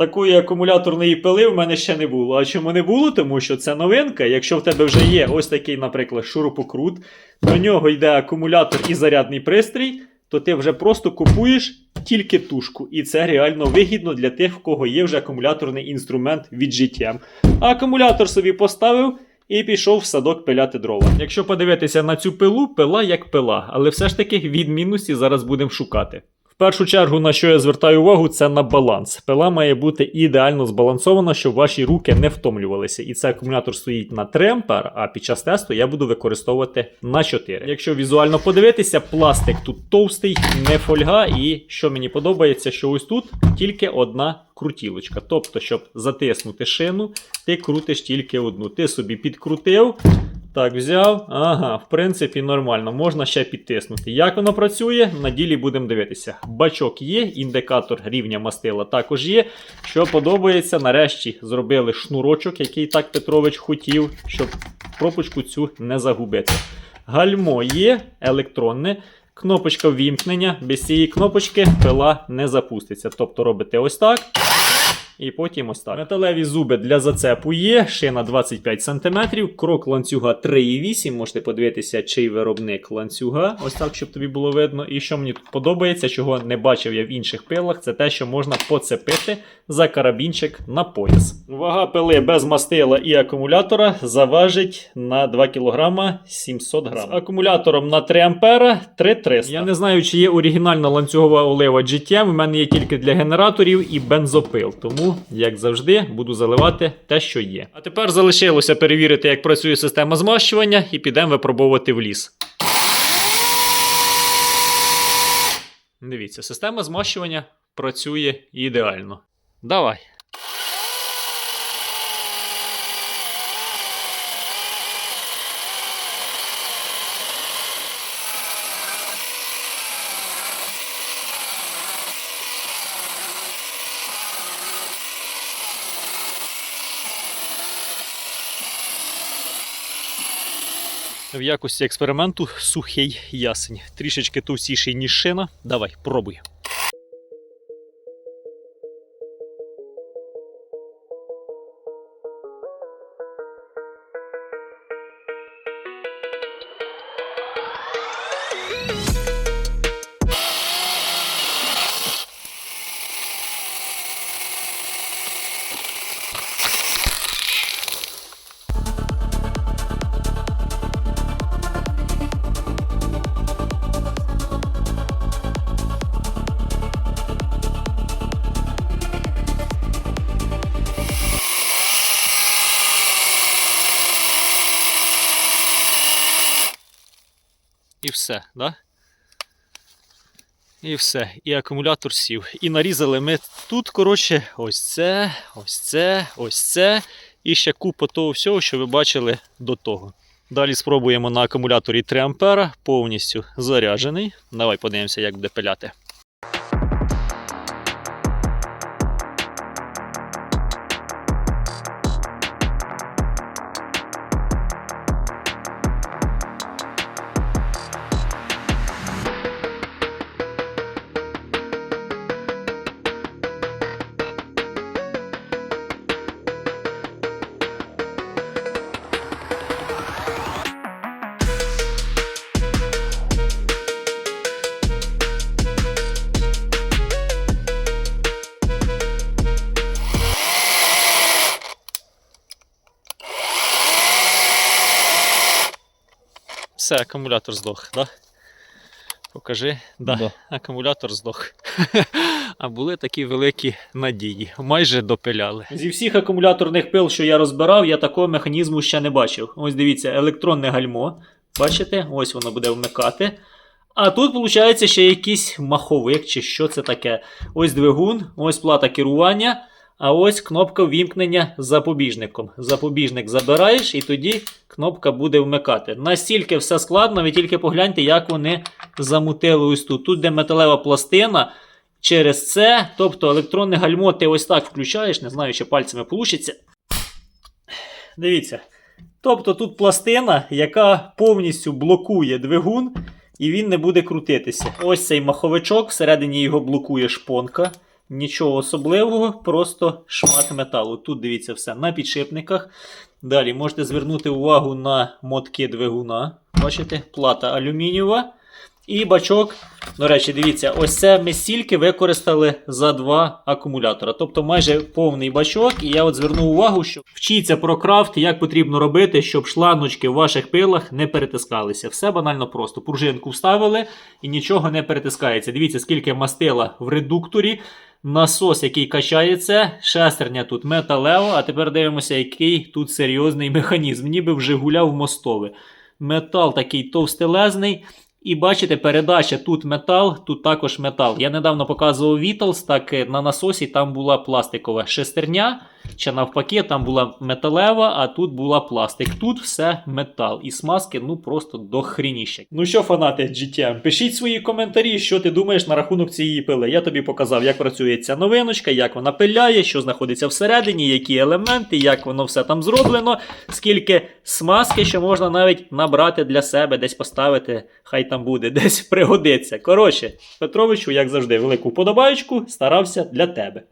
Такої акумуляторної пили в мене ще не було. А чому не було? Тому що це новинка. Якщо в тебе вже є ось такий, наприклад, шурупокрут, до нього йде акумулятор і зарядний пристрій, то ти вже просто купуєш тільки тушку. І це реально вигідно для тих, в кого є вже акумуляторний інструмент від GTM. А акумулятор собі поставив. І пішов в садок пиляти дрова. Якщо подивитися на цю пилу, пила як пила, але все ж таки відмінності зараз будемо шукати. Першу чергу, на що я звертаю увагу, це на баланс. Пила має бути ідеально збалансована, щоб ваші руки не втомлювалися. І цей акумулятор стоїть на 3 ампер, а під час тесту я буду використовувати на 4. Якщо візуально подивитися, пластик тут товстий, не фольга, і що мені подобається, що ось тут тільки одна крутілочка. Тобто, щоб затиснути шину, ти крутиш тільки одну. Ти собі підкрутив. Так, взяв. Ага, в принципі, нормально. Можна ще підтиснути. Як воно працює, на ділі будемо дивитися. Бачок є, індикатор рівня мастила також є. Що подобається, нарешті зробили шнурочок, який так Петрович хотів, щоб пропочку цю не загубити. Гальмо є, електронне. Кнопочка ввімкнення. Без цієї кнопочки пила не запуститься. Тобто робите ось так. І потім ось так. Металеві зуби для зацепу є, шина 25 см, крок ланцюга 3,8. Можете подивитися, чий виробник ланцюга. Ось так, щоб тобі було видно. І що мені тут подобається, чого не бачив я в інших пилах, це те, що можна поцепити за карабінчик на пояс. Вага пили без мастила і акумулятора заважить на 2 кг 700 г. З акумулятором на 3 ампера 3300. Я не знаю, чи є оригінальна ланцюгова олива GTM. У мене є тільки для генераторів і бензопил. Тому, як завжди, буду заливати те, що є. А тепер залишилося перевірити, як працює система змащування, і підемо випробовувати в ліс. Дивіться, система змащування працює ідеально. Давай. В якості експерименту сухий ясень. Трішечки товстіший, ніж шина. Давай, пробуй. І все, да? І все. І акумулятор сів. І нарізали ми тут, коротше, ось це, ось це, ось це. І ще купа того всього, що ви бачили до того. Далі спробуємо на акумуляторі 3 А повністю заряджений. Давай подивимося, як буде пиляти. Все, акумулятор здох, да? Покажи, да, Да. акумулятор здох. А були такі великі надії. Майже допиляли. Зі всіх акумуляторних пил, що я розбирав, я такого механізму ще не бачив. Ось дивіться, електронне гальмо. Бачите? Ось воно буде вмикати. А тут, виходить, ще якийсь маховик, чи що це таке. Ось двигун, ось плата керування, а ось кнопка ввімкнення з запобіжником. Запобіжник забираєш, і тоді кнопка буде вмикати. Настільки все складно, ви тільки погляньте, як вони замутили ось тут. Тут, де металева пластина, через це, тобто електронне гальмо, ти ось так включаєш, не знаю, чи пальцями вийде. Дивіться. Тобто тут пластина, яка повністю блокує двигун, і він не буде крутитися. Ось цей маховичок, всередині його блокує шпонка. Нічого особливого, просто шмат металу. Тут дивіться все на підшипниках. Далі можете звернути увагу на мотки двигуна. Бачите, плата алюмінієва. І бачок. До речі, дивіться, ось це ми стільки використали за два акумулятора. Тобто майже повний бачок. І я от звернув увагу, що вчіться про крафт, як потрібно робити, щоб шланочки в ваших пилах не перетискалися. Все банально просто. Пружинку вставили і нічого не перетискається. Дивіться, скільки мастила в редукторі. Насос, який качається, шестерня тут металева, а тепер дивимося, який тут серйозний механізм, ніби вже гуляв мостове. Метал такий товстелезний. І бачите, передача тут метал, тут також метал. Я недавно показував Vitals, так е, на насосі там була пластикова шестерня, чи навпаки, там була металева, а тут була пластик. Тут все метал. І смазки ну просто дохрініще. Ну що, фанати GTM, пишіть свої коментарі, що ти думаєш на рахунок цієї пили. Я тобі показав, як працює ця новиночка, як вона пиляє, що знаходиться всередині, які елементи, як воно все там зроблено, скільки смазки, що можна навіть набрати для себе, десь поставити, хай там буде, десь пригодиться. Коротше, Петровичу, як завжди, велику вподобаєчку старався для тебе.